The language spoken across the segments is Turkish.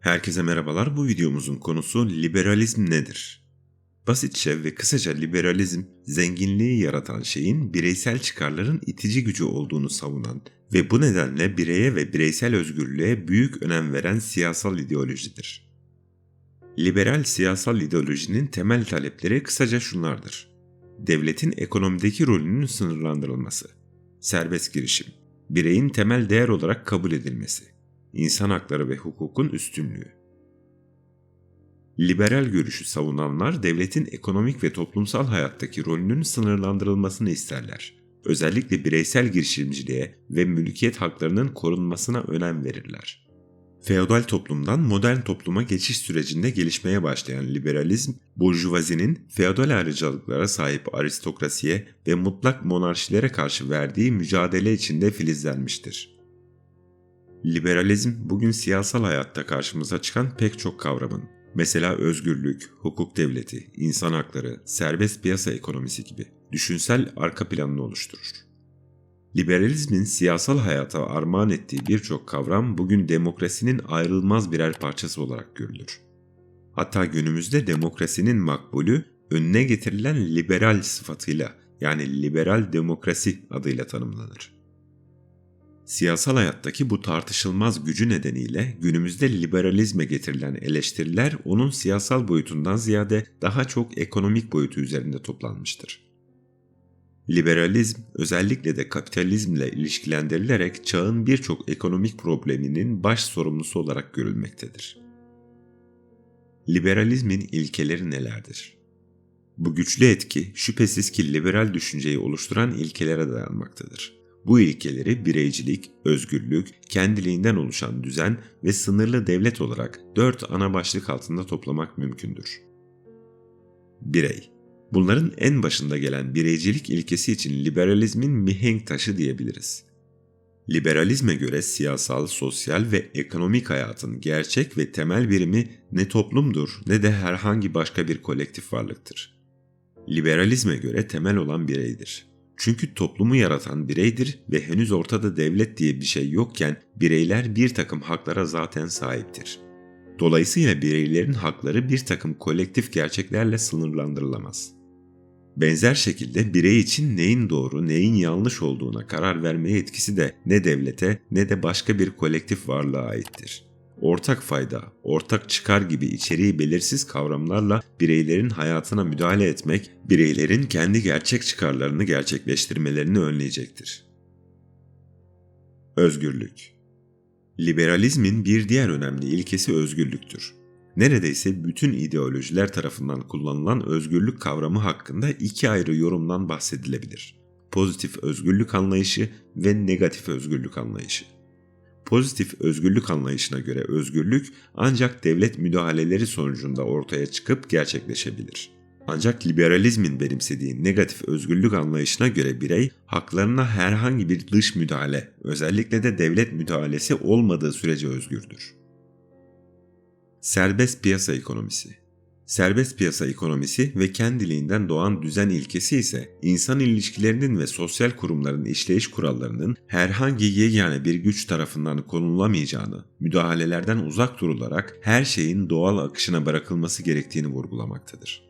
Herkese merhabalar. Bu videomuzun konusu liberalizm nedir? Basitçe ve kısaca liberalizm, zenginliği yaratan şeyin bireysel çıkarların itici gücü olduğunu savunan ve bu nedenle bireye ve bireysel özgürlüğe büyük önem veren siyasal ideolojidir. Liberal siyasal ideolojinin temel talepleri kısaca şunlardır. Devletin ekonomideki rolünün sınırlandırılması, serbest girişim, bireyin temel değer olarak kabul edilmesi, insan hakları ve hukukun üstünlüğü. Liberal görüşü savunanlar devletin ekonomik ve toplumsal hayattaki rolünün sınırlandırılmasını isterler. Özellikle bireysel girişimciliğe ve mülkiyet haklarının korunmasına önem verirler. Feodal toplumdan modern topluma geçiş sürecinde gelişmeye başlayan liberalizm, burjuvazinin feodal ayrıcalıklara sahip aristokrasiye ve mutlak monarşilere karşı verdiği mücadele içinde filizlenmiştir. Liberalizm bugün siyasal hayatta karşımıza çıkan pek çok kavramın, mesela özgürlük, hukuk devleti, insan hakları, serbest piyasa ekonomisi gibi düşünsel arka planını oluşturur. Liberalizmin siyasal hayata armağan ettiği birçok kavram bugün demokrasinin ayrılmaz birer parçası olarak görülür. Hatta günümüzde demokrasinin makbulü önüne getirilen liberal sıfatıyla yani liberal demokrasi adıyla tanımlanır. Siyasal hayattaki bu tartışılmaz gücü nedeniyle günümüzde liberalizme getirilen eleştiriler onun siyasal boyutundan ziyade daha çok ekonomik boyutu üzerinde toplanmıştır. Liberalizm özellikle de kapitalizmle ilişkilendirilerek çağın birçok ekonomik probleminin baş sorumlusu olarak görülmektedir. Liberalizmin ilkeleri nelerdir? Bu güçlü etki şüphesiz ki liberal düşünceyi oluşturan ilkelere dayanmaktadır. Bu ilkeleri bireycilik, özgürlük, kendiliğinden oluşan düzen ve sınırlı devlet olarak dört ana başlık altında toplamak mümkündür. Birey Bunların en başında gelen bireycilik ilkesi için liberalizmin mihenk taşı diyebiliriz. Liberalizme göre siyasal, sosyal ve ekonomik hayatın gerçek ve temel birimi ne toplumdur ne de herhangi başka bir kolektif varlıktır. Liberalizme göre temel olan bireydir. Çünkü toplumu yaratan bireydir ve henüz ortada devlet diye bir şey yokken bireyler bir takım haklara zaten sahiptir. Dolayısıyla bireylerin hakları bir takım kolektif gerçeklerle sınırlandırılamaz. Benzer şekilde birey için neyin doğru, neyin yanlış olduğuna karar verme etkisi de ne devlete ne de başka bir kolektif varlığa aittir. Ortak fayda, ortak çıkar gibi içeriği belirsiz kavramlarla bireylerin hayatına müdahale etmek, bireylerin kendi gerçek çıkarlarını gerçekleştirmelerini önleyecektir. Özgürlük Liberalizmin bir diğer önemli ilkesi özgürlüktür. Neredeyse bütün ideolojiler tarafından kullanılan özgürlük kavramı hakkında iki ayrı yorumdan bahsedilebilir. Pozitif özgürlük anlayışı ve negatif özgürlük anlayışı. Pozitif özgürlük anlayışına göre özgürlük ancak devlet müdahaleleri sonucunda ortaya çıkıp gerçekleşebilir. Ancak liberalizmin benimsediği negatif özgürlük anlayışına göre birey haklarına herhangi bir dış müdahale, özellikle de devlet müdahalesi olmadığı sürece özgürdür. Serbest piyasa ekonomisi Serbest piyasa ekonomisi ve kendiliğinden doğan düzen ilkesi ise insan ilişkilerinin ve sosyal kurumların işleyiş kurallarının herhangi yegane bir güç tarafından konulamayacağını, müdahalelerden uzak durularak her şeyin doğal akışına bırakılması gerektiğini vurgulamaktadır.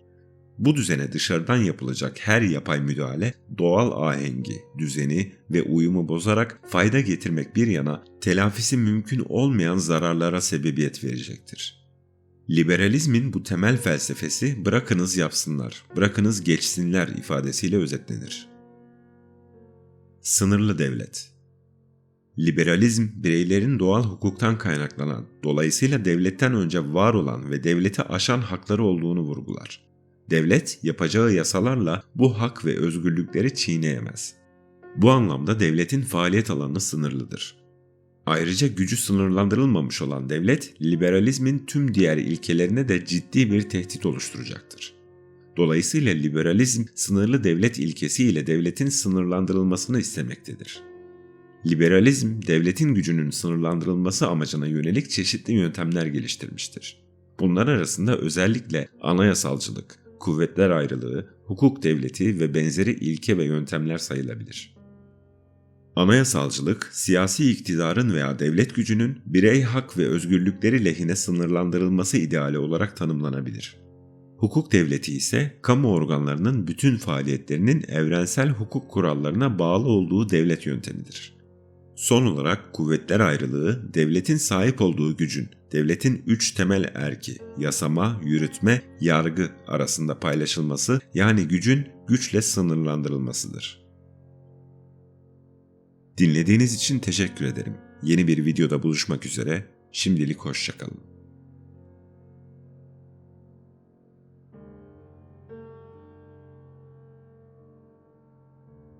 Bu düzene dışarıdan yapılacak her yapay müdahale doğal ahengi, düzeni ve uyumu bozarak fayda getirmek bir yana telafisi mümkün olmayan zararlara sebebiyet verecektir. Liberalizmin bu temel felsefesi bırakınız yapsınlar, bırakınız geçsinler ifadesiyle özetlenir. Sınırlı devlet Liberalizm bireylerin doğal hukuktan kaynaklanan, dolayısıyla devletten önce var olan ve devleti aşan hakları olduğunu vurgular. Devlet yapacağı yasalarla bu hak ve özgürlükleri çiğneyemez. Bu anlamda devletin faaliyet alanı sınırlıdır. Ayrıca gücü sınırlandırılmamış olan devlet, liberalizmin tüm diğer ilkelerine de ciddi bir tehdit oluşturacaktır. Dolayısıyla liberalizm sınırlı devlet ilkesi ile devletin sınırlandırılmasını istemektedir. Liberalizm, devletin gücünün sınırlandırılması amacına yönelik çeşitli yöntemler geliştirmiştir. Bunlar arasında özellikle anayasalcılık, kuvvetler ayrılığı, hukuk devleti ve benzeri ilke ve yöntemler sayılabilir. Anayasalcılık, siyasi iktidarın veya devlet gücünün birey hak ve özgürlükleri lehine sınırlandırılması ideali olarak tanımlanabilir. Hukuk devleti ise kamu organlarının bütün faaliyetlerinin evrensel hukuk kurallarına bağlı olduğu devlet yöntemidir. Son olarak kuvvetler ayrılığı, devletin sahip olduğu gücün, devletin üç temel erki, yasama, yürütme, yargı arasında paylaşılması yani gücün güçle sınırlandırılmasıdır. Dinlediğiniz için teşekkür ederim. Yeni bir videoda buluşmak üzere, şimdilik hoşçakalın.